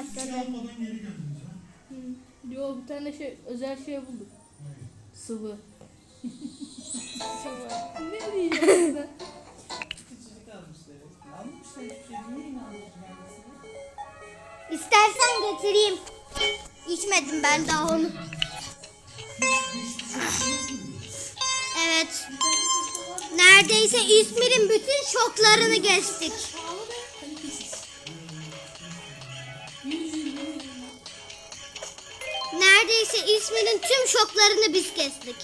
başladı. Almadan geri geldiniz ha. Hı. Yo bir tane şey özel şey bulduk. Sıvı. ne diyeceğim şey. Annesine? İstersen getireyim. İçmedim ben daha onu. Evet. Neredeyse İzmir'in bütün şoklarını geçtik. Neredeyse İzmir'in tüm şoklarını biz kestik.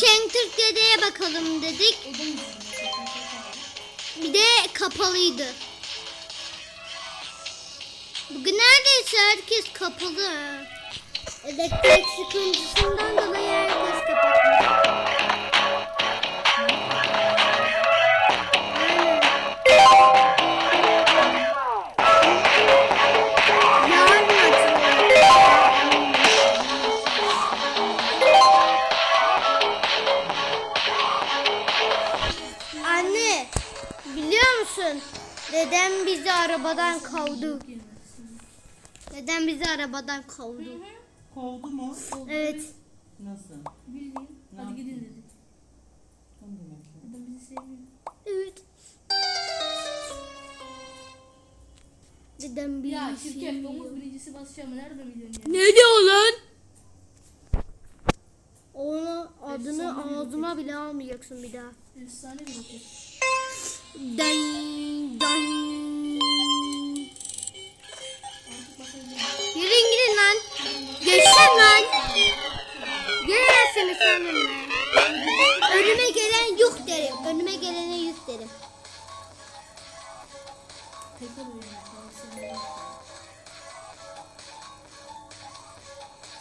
Şentürk Dede'ye bakalım dedik. Bir de kapalıydı. Bugün neredeyse herkes kapalı. Elektrik sıkıntısından dolayı herkes kapatmış. Dedem bizi arabadan kovdu. Dedem bizi arabadan kovdu. Kovdu mu? Evet. Nasıl? Bildiğin. Ne Hadi gidin yaptın? dedi. O ne demek ya? Adam bizi sevmiyor. Evet. Dedem bizi Ya şirket sevmiyor. domuz birincisi basacağım nerede biliyorsun ya? Ne diyor lan? Onu adını ağzıma bile almayacaksın bir daha. Efsane bir roket. Dan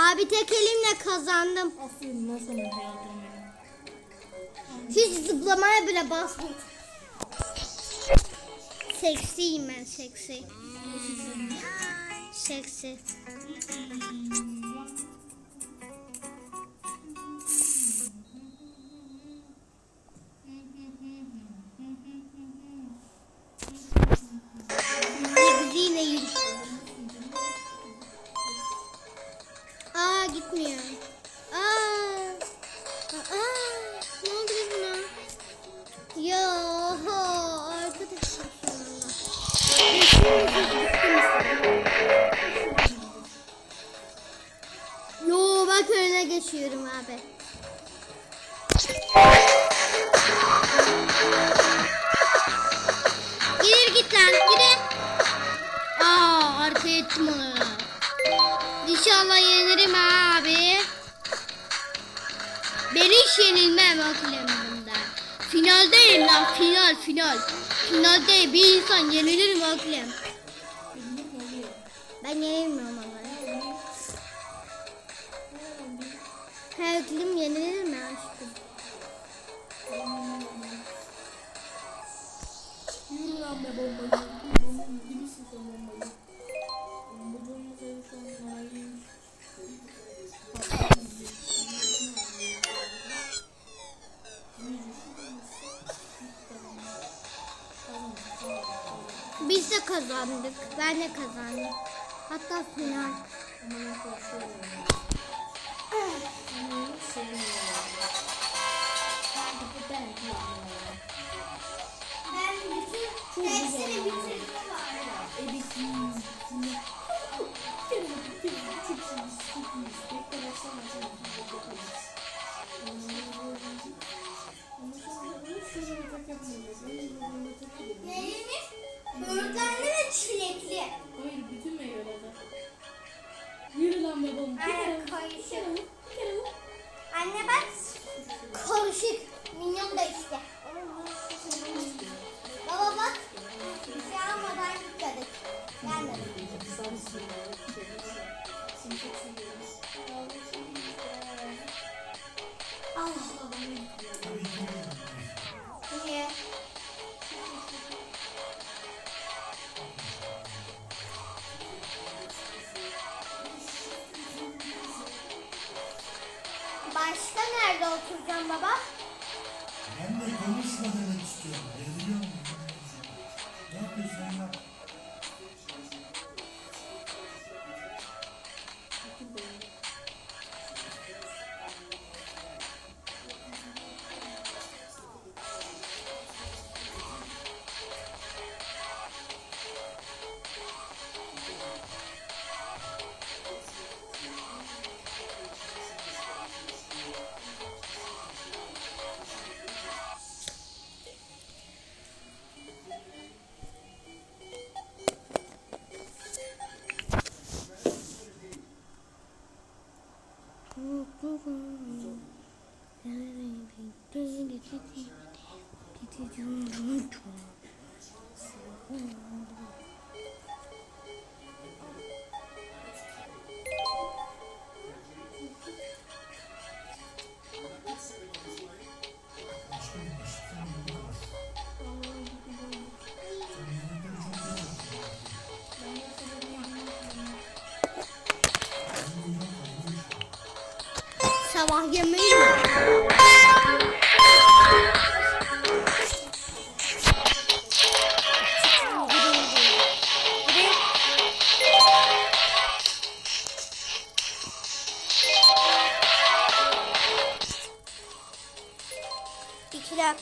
Abi tek elimle kazandım. Aferin sana hayatım benim. Hiç zıplamaya bile basmadım. Seksiyim ben seksi. Seksi. Onu. İnşallah yenirim abi. Ben hiç yenilmem Akilem bunda. Finaldeyim lan final final. Finalde bir insan yenilir mi Akilem? Ben yenilmiyorum ama. Her Akilem yenilir mi de kazandım. Hatta final. oğlum. Ee, karışık. Anne bak. Karışık. Minyon da işte. Nerede oturacağım baba? Ben de konuşma Sabah yemeği mi?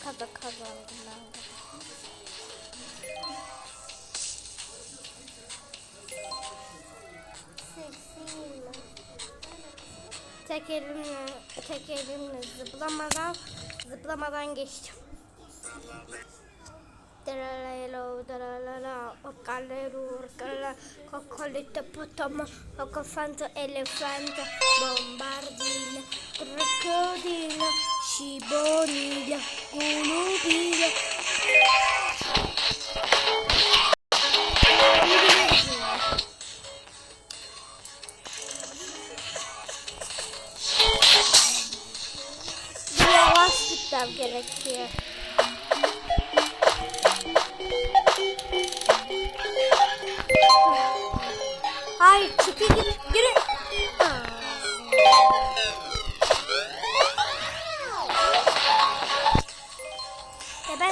Dakikada kazandım ben. Tek elimle, tek elimle zıplamadan, zıplamadan geçtim. Kalleru, Kalla, Coccoletta, Potomo, Cocofanto, Elefante, Bombardino, Crocodilo, Sciboniglia, Gulubino.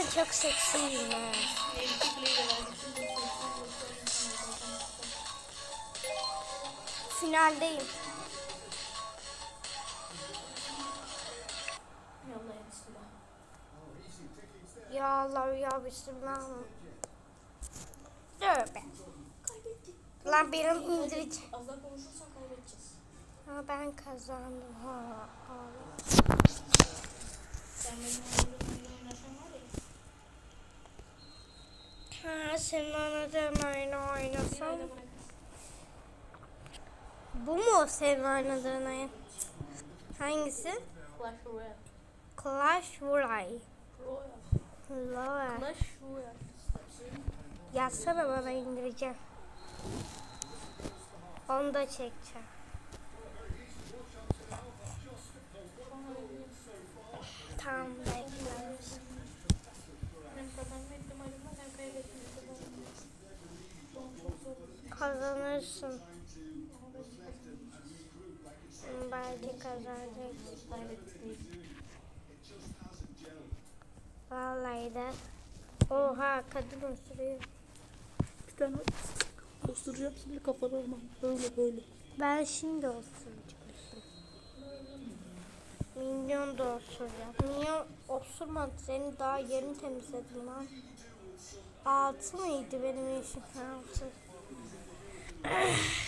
Ben çok seksiyim ha. Finaldeyim. Ya Allah ya Bismillah. Dur be. Lan benim indirici. Az daha konuşursan kaybedeceğiz. Ha ben kazandım. Ha, Allah. Sen benim oynadığım oynaşan var ya. Ha senin oyunu oynasam. Bu mu senin oynadığın oyun? Hangisi? Clash Royale. Clash Royale. Royale. Royale. Clash Royale. Yazsana bana indireceğim. Onu da çekeceğim. Tamam Kazanırsın. Belki kazanacaksın. Vallahi de. Oha kadın osuruyor. Bir tane osturacağım şimdi kafana ama böyle böyle. Ben şimdi osuracağım. Minyon da osuracak. Minyon osurmadı. Seni daha yeni temizledim lan. Altı mıydı benim yaşım? Altı. Ugh.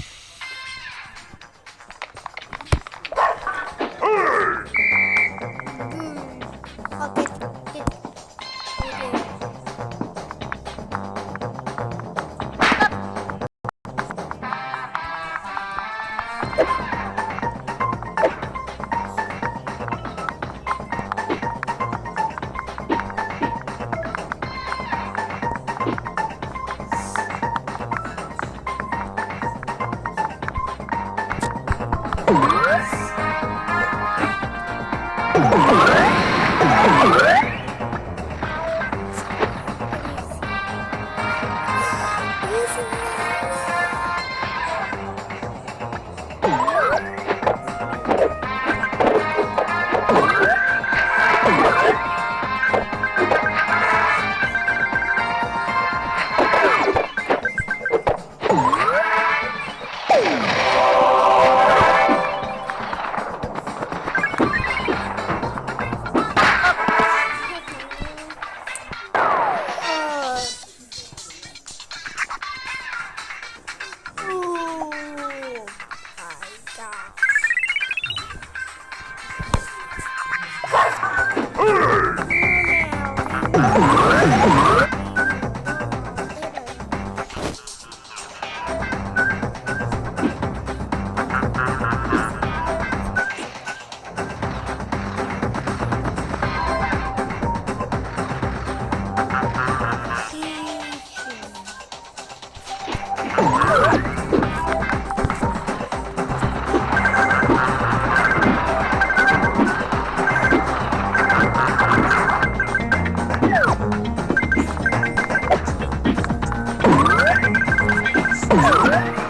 Tünele girdim. Aa!